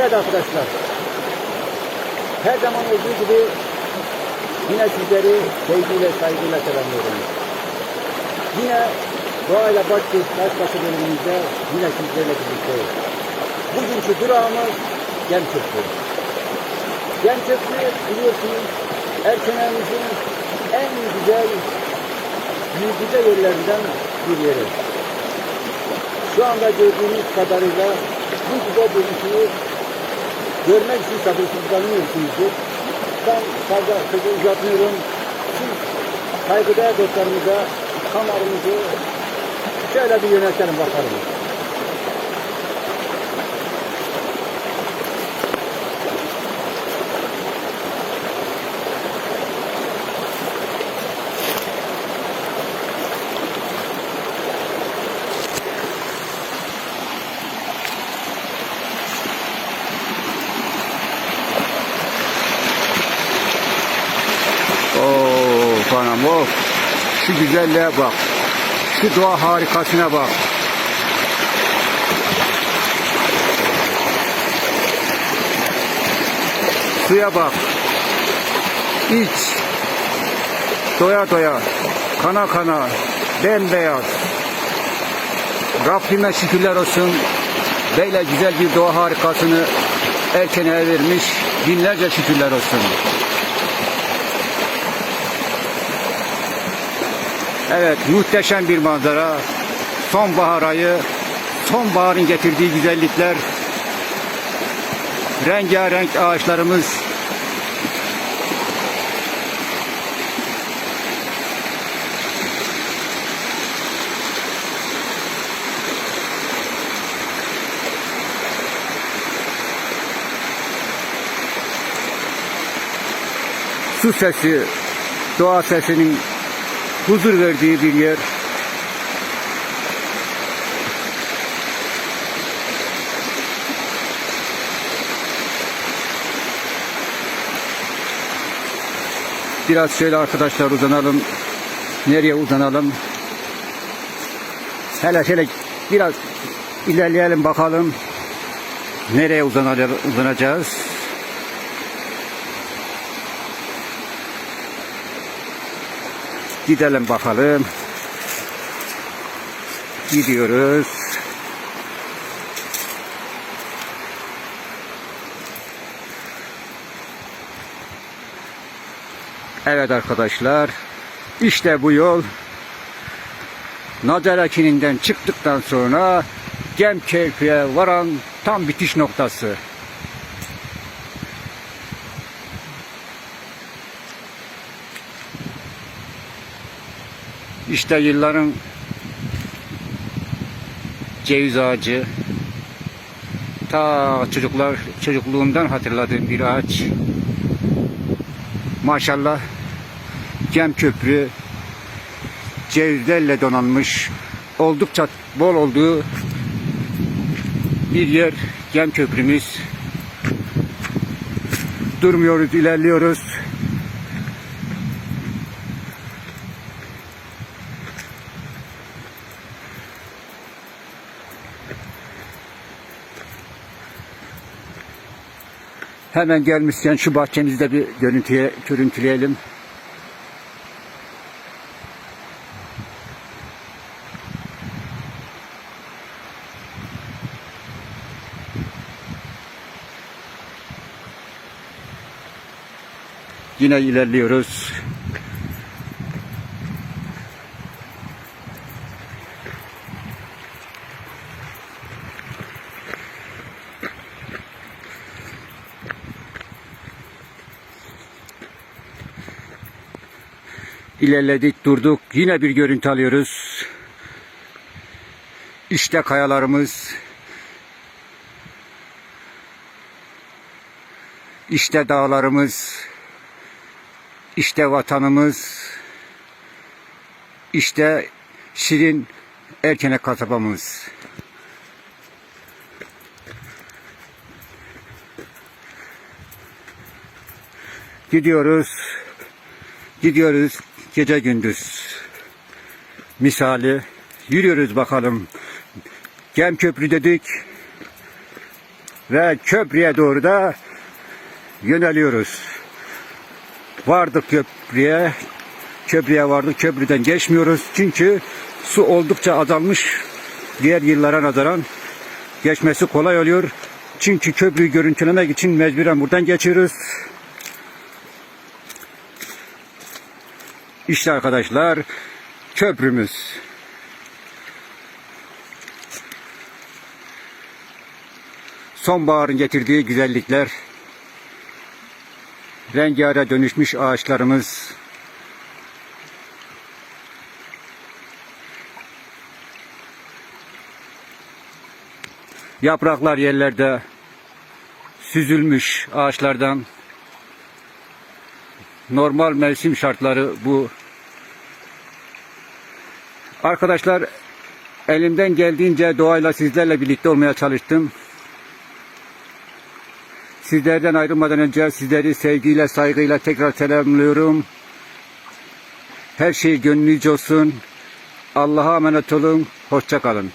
Evet arkadaşlar. Her zaman olduğu gibi yine sizleri sevgiyle, saygıyla selamlıyorum. Yine doğayla baş baş başa bölümümüzde yine sizlerle birlikteyiz. Bugünkü durağımız Gemköprü. Gemköprü biliyorsunuz Erkenenimizin en güzel yüzüce yerlerinden bir yeri. Şu anda gördüğünüz kadarıyla bu güzel görüntüyü görmek için sabırsızlanıyorsunuzdur. Ben fazla sözü uzatmıyorum. Siz saygıdeğer dostlarımıza kameramızı şöyle bir yöneltelim bakalım. Şu güzelliğe bak. Şu doğa harikasına bak. Suya bak. İç. Doya doya. Kana kana. Bembeyaz. Rabbime şükürler olsun. Böyle güzel bir doğa harikasını erkene vermiş. Binlerce şükürler olsun. Evet muhteşem bir manzara. Sonbahar ayı, sonbaharın getirdiği güzellikler. Rengarenk ağaçlarımız. Su sesi, doğa sesinin huzur verdiği bir yer. Biraz şöyle arkadaşlar uzanalım. Nereye uzanalım? Hele şöyle biraz ilerleyelim bakalım. Nereye uzanacağız? Gidelim bakalım. Gidiyoruz. Evet arkadaşlar. İşte bu yol. Nazarakin'inden çıktıktan sonra Gemköprü'ye varan tam bitiş noktası. İşte yılların ceviz ağacı. Ta çocuklar çocukluğumdan hatırladığım bir ağaç. Maşallah Cem Köprü cevizlerle donanmış oldukça bol olduğu bir yer Gem Köprümüz. Durmuyoruz, ilerliyoruz. Hemen gelmişken şu bahçemizde bir görüntüye görüntüleyelim. Yine ilerliyoruz. İlerledik, durduk. Yine bir görüntü alıyoruz. İşte kayalarımız. İşte dağlarımız. İşte vatanımız. İşte Şirin Erkene kasabamız. Gidiyoruz. Gidiyoruz gece gündüz. Misali yürüyoruz bakalım. Gem köprü dedik. ve köprüye doğru da yöneliyoruz. Vardık köprüye. Köprüye vardık. Köprüden geçmiyoruz. Çünkü su oldukça azalmış. Diğer yıllara nazaran geçmesi kolay oluyor. Çünkü köprüyü görüntülemek için mecburen buradan geçiyoruz. İşte arkadaşlar köprümüz. Sonbaharın getirdiği güzellikler. Rengarenk dönüşmüş ağaçlarımız. Yapraklar yerlerde süzülmüş ağaçlardan. Normal mevsim şartları bu. Arkadaşlar elimden geldiğince doğayla sizlerle birlikte olmaya çalıştım. Sizlerden ayrılmadan önce sizleri sevgiyle, saygıyla tekrar selamlıyorum. Her şey gönlünüzce olsun. Allah'a emanet olun. Hoşça kalın.